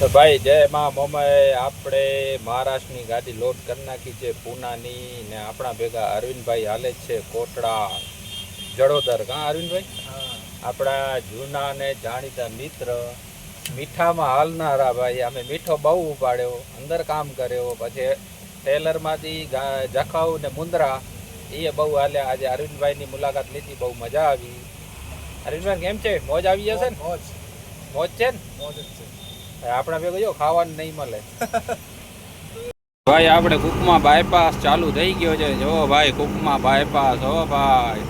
તો ભાઈ જય માં મોમય આપણે મહારાષ્ટ્રની ગાડી લોડ કરી નાખી છે પૂનાની ને આપણા ભેગા અરવિંદભાઈ હાલે છે કોટડા. જડોદર કાં અરવિંદભાઈ? આપણા જૂના ને જાણીતા મિત્ર. મીઠામાં હાલનારા ભાઈ. અમે મીઠો બહુ ઉપાડ્યો અંદર કામ કર્યો પછી ટેલરમાંથી જખાઉ ને મુંદ્રા એ બહુ હાલ્યા આજે અરવિંદભાઈની મુલાકાત લીધી બહુ મજા આવી. અરવિંદભાઈ કેમ છે? મોજ આવી જશે ને? મોજ. મોજ છે ને? મોજ જ છે. આપણા ભેગો જો ખાવાનું નહીં મળે. ભાઈ, આપણે કુકમાં બાયપાસ ચાલુ થઈ ગયો છે. જો ભાઈ, કુકમાં બાયપાસ હો ભાઈ.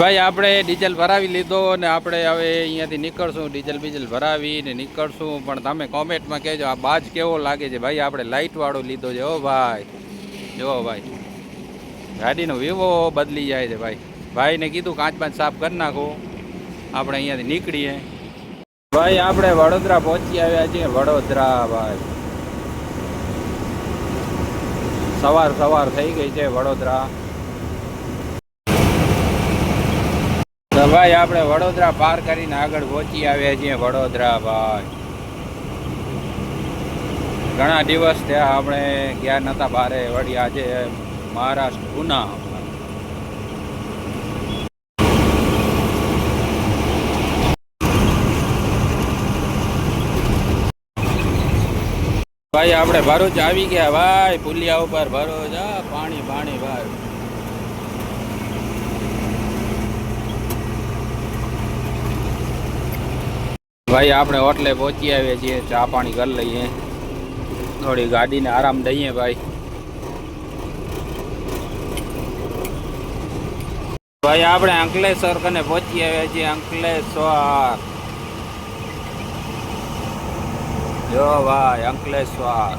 ભાઈ, આપણે ડીઝલ ભરાવી લીધો અને આપણે હવે અહીંયાથી નીકળશું, ડીઝલ બીજલ ભરાવી ને નીકળશું. પણ તમે કોમેન્ટમાં કહેજો, આ બાજ કેવો લાગે છે? ભાઈ, આપણે લાઇટવાળો લીધો છે ઓ ભાઈ. જો ભાઈ. ગાડીનો વિવો બદલી જાય છે ભાઈ. ભાઈને કીધું કાંચ પાંચ સાફ કરી નાખો. આપણે અહીંયાથી નીકળીએ. ભાઈ, આપણે વડોદરા પહોંચી આવ્યા છીએ. વડોદરા ભાઈ. સવાર સવાર થઈ ગઈ છે વડોદરા. ભાઈ, આપણે વડોદરા પાર કરીને આગળ પહોંચી આવ્યા છીએ વડોદરા ભાઈ. ઘણા દિવસ ત્યાં આપણે ગયા નતા બારે, વળી આજે મહારાષ્ટ્ર, ગુના. ભાઈ, આપણે ભરૂચ આવી ગયા. ભાઈ, પુલિયા ઉપર ભરૂચ. પાણી પાણી, ભાઈ. ભાઈ, આપણે હોટલે પહોંચી આવીએ છીએ, ચા પાણી કરી લઈએ. થોડી ગાડીને આરામ દઈએ ભાઈ. ભાઈ, આપણે અંકલેશ્વર કને પહોંચી આવ્યા છીએ, અંકલેશ્વર. જો ભાઈ, અંકલેશ્વર.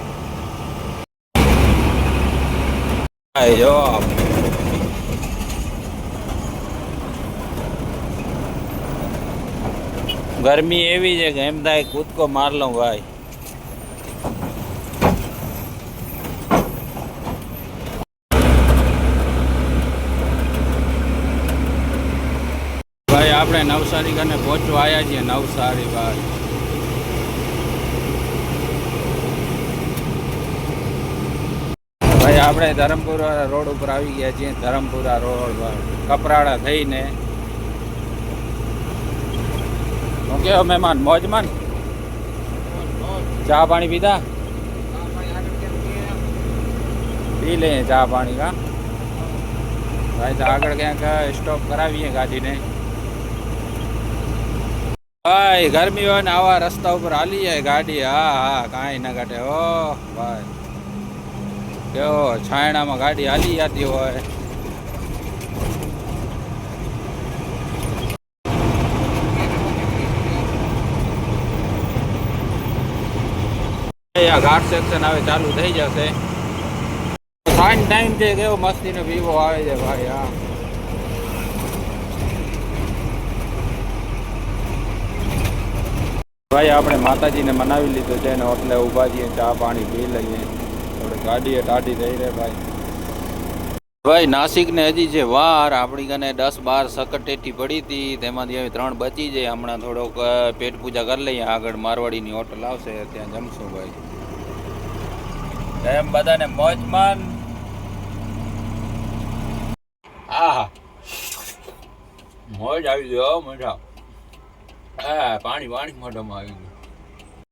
જો. ગરમી એવી છે કે એમ થાય કૂદકો માર લઉં ભાઈ. ભાઈ, આપણે નવસારી ઘરને પહોંચવા આવ્યા છીએ, નવસારી ભાઈ. ભાઈ, આપણે ધરમપુરા રોડ ઉપર આવી ગયા છીએ, ધરમપુરા રોડ ભાઈ. કપરાડા થઈને. શું કેવો મહેમાન મોજમાન ચા પાણી પીધા? પી લઈએ ચા પાણી કા ભાઈ, તો આગળ ક્યાંક સ્ટોપ કરાવીએ ગાડીને ભાઈ, ગરમી હોય ને આવા રસ્તા ઉપર હાલી જાય ગાડી. હા હા, કાંઈ ના કાઢે. ઓ, ભાઈ. કેવો છાયણામાં ગાડી હાલી જતી હોય. ઘાટ સેક્શન હવે ચાલુ થઈ જશે. ફાઇન ટાઈમ છે, કેવો મસ્તીનો વિવો આવે છે ભાઈ, હા. ભાઈ, આપણે માતાજીને મનાવી લીધું છે ને એટલે ઊભા છીએ, ચા પાણી પી લઈએ. થોડી ગાડીએ ટાઢી થઈ રહે ભાઈ. ભાઈ નાસિક ને હજી છે વાર આપણી કને દસ બાર સકટેટી પડી હતી, તેમાંથી હવે ત્રણ બચી જાય હમણાં થોડોક પેટ પૂજા કરી લઈએ. આગળ મારવાડીની હોટલ આવશે, ત્યાં જમશું ભાઈ. એમ બધાને મોજમાન આહા. મોજ આવી ગયો મજા. હા પાણી પાણી મોઢામાં આવી ગયું